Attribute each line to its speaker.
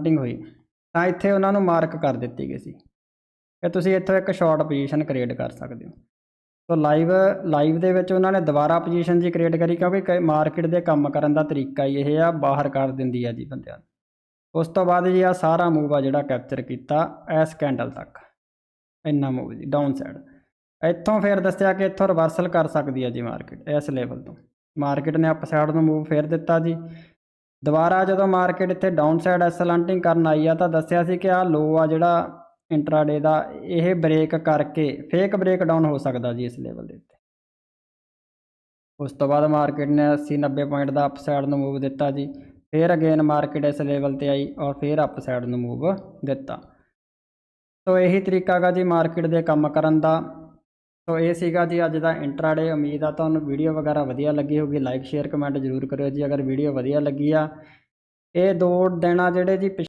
Speaker 1: Starting ਹੋਈ। ਤਾਂ ਇੱਥੇ ਉਹਨਾਂ ਨੂੰ ਮਾਰਕ ਕਰ ਦਿੱਤੀ ਗਈ ਸੀ ਕਿ ਤੁਸੀਂ ਇੱਥੋਂ ਇੱਕ ਸ਼ਾਰਟ ਪੋਜੀਸ਼ਨ ਕ੍ਰੀਏਟ ਕਰ ਸਕਦੇ ਹੋ। ਸੋ ਲਾਈਵ ਲਾਈਵ ਦੇ ਵਿੱਚ ਉਹਨਾਂ ਨੇ ਦੁਬਾਰਾ ਪੋਜੀਸ਼ਨ ਜੀ ਕ੍ਰੀਏਟ ਕਰੀ ਕਿਉਂਕਿ ਮਾਰਕੀਟ ਦੇ ਕੰਮ ਕਰਨ ਦਾ ਤਰੀਕਾ ਹੀ ਇਹ ਆ, ਬਾਹਰ ਕੱਢ ਦਿੰਦੀ ਆ ਜੀ ਬੰਦਿਆਂ ਨੂੰ। ਉਸ ਤੋਂ ਬਾਅਦ ਜੀ ਆ ਸਾਰਾ ਮੂਵ ਆ ਜਿਹੜਾ ਕੈਪਚਰ ਕੀਤਾ ਐਸ ਕੈਂਡਲ ਤੱਕ। ਇੰਨਾ ਮੂਵ ਜੀ ਡਾਊਨ ਸਾਈਡ ਇੱਥੋਂ ਫਿਰ ਦੱਸਿਆ ਕਿ ਇੱਥੋਂ ਰਿਵਰਸਲ ਕਰ ਸਕਦੀ ਹੈ ਜੀ ਮਾਰਕੀਟ ਇਸ ਲੈਵਲ ਤੋਂ। ਮਾਰਕੀਟ ਨੇ ਅਪ ਸਾਈਡ ਨੂੰ ਮੂਵ ਫੇਰ ਦਿੱਤਾ ਜੀ। ਦੁਬਾਰਾ ਜਦੋਂ ਮਾਰਕੀਟ ਇੱਥੇ ਡਾਊਨ ਸਾਈਡ ਐਸਲੈਂਟਿੰਗ ਕਰਨ ਆਈ ਆ ਤਾਂ ਦੱਸਿਆ ਸੀ ਕਿ ਆ ਲੋ ਆ ਜਿਹੜਾ ਇੰਟਰਾਡੇ ਦਾ, ਇਹ ਬ੍ਰੇਕ ਕਰਕੇ ਫੇਕ ਬ੍ਰੇਕ ਡਾਊਨ ਹੋ ਸਕਦਾ ਜੀ ਇਸ ਲੈਵਲ ਦੇ ਉੱਤੇ। ਉਸ ਤੋਂ ਬਾਅਦ ਮਾਰਕੀਟ ਨੇ 80 90 ਪੁਆਇੰਟ ਦਾ ਅਪ ਸਾਈਡ ਨੂੰ ਮੂਵ ਦਿੱਤਾ ਜੀ। ਫਿਰ ਅਗੇਨ ਮਾਰਕੀਟ ਇਸ ਲੈਵਲ ਤੇ ਆਈ ਔਰ ਫਿਰ ਅਪ ਸਾਈਡ ਨੂੰ ਮੂਵ ਦਿੱਤਾ। ਸੋ ਇਹੀ ਤਰੀਕਾ ਗਾ ਜੀ ਮਾਰਕੀਟ ਦੇ ਕੰਮ ਕਰਨ ਦਾ। ਸੋ ਇਹ ਸੀਗਾ ਜੀ ਅੱਜ ਦਾ ਇੰਟਰਾਡੇ ਉਮੀਦ ਆ ਤੁਹਾਨੂੰ ਵੀਡੀਓ ਵਗੈਰਾ ਵਧੀਆ ਲੱਗੀ ਹੋਊਗੀ ਲਾਈਕ ਸ਼ੇਅਰ ਕਮੈਂਟ ਜ਼ਰੂਰ ਕਰਿਓ ਜੀ, ਅਗਰ ਵੀਡੀਓ ਵਧੀਆ ਲੱਗੀ ਆ। ਇਹ ਦੋ ਦਿਨ ਆ ਜਿਹੜੇ ਜੀ ਪਿਛ-